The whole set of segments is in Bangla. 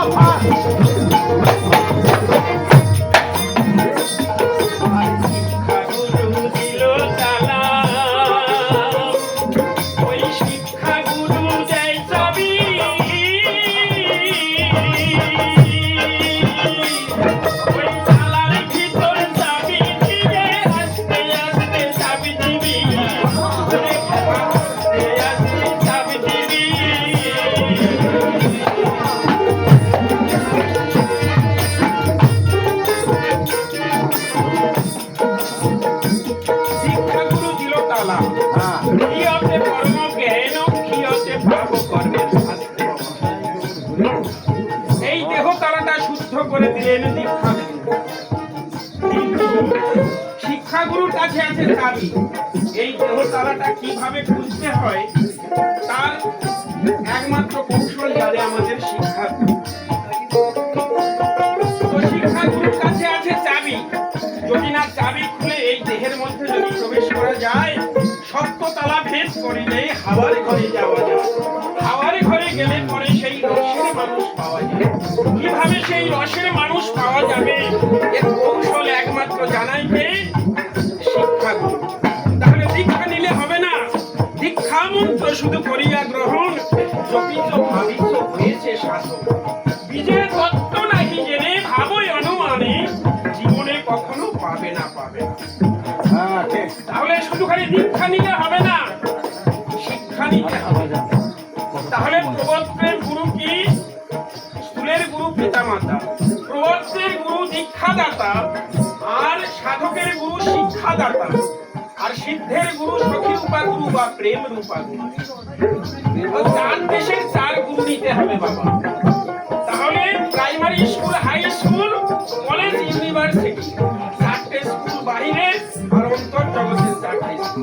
让开 কাছে এই দেহতালাটা কীভাবে খুলতে হয়, তার একমাত্র কৌশল জানে আমাদের শিক্ষা সেই রসের মানুষ পাওয়া কীভাবে সেই রসের মানুষ পাওয়া যাবে, এর কৌশল একমাত্র জানাই মন্ত্র শুধু করিয়া গ্রহণ জপিত ভাবিত হয়েছে শাসন। তত্ত্ব নাহি জেনে ভাবই অনুমানে জীবনে কখনো পাবে না পাবে হ্যাঁ তাহলে শুধু খালি দীক্ষা নিলে হবে না? শিক্ষা নিতে হবে। তাহলে প্রবর্তের গুরু কি? স্কুলের গুরু পিতামাতা। প্রবর্তের গুরু দীক্ষাদাতা আর সাধকের গুরু শিক্ষাদাতা। আর সিদ্ধের গুরু সখী রূপা গুরু বা প্রেম রূপা গুরু। চার দেশের চার গুরু নিতে হবে বাবা। তাহলে primary school high school college university চারটে স্কুল বাহিরে আর অন্তর জগতের চারটে স্কুল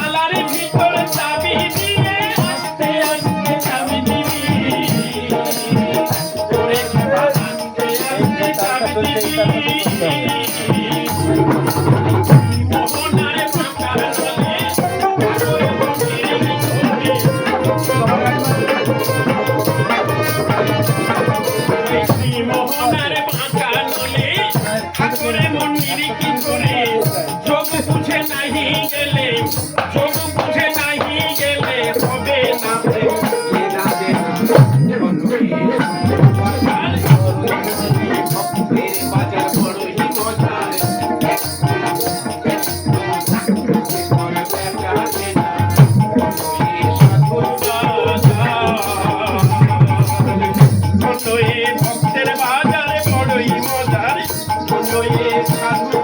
সাধু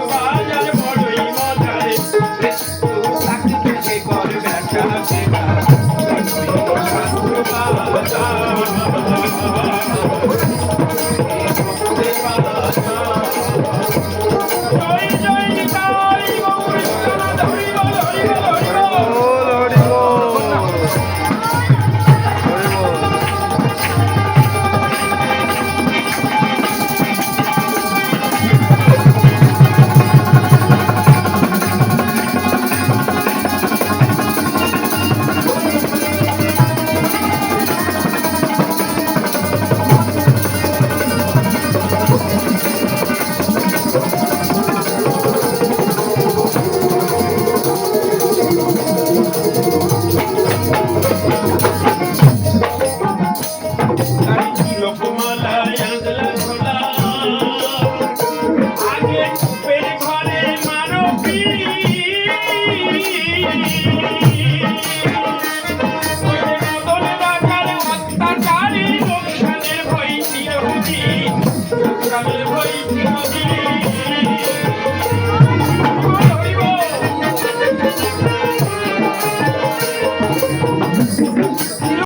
কামের হই নবীর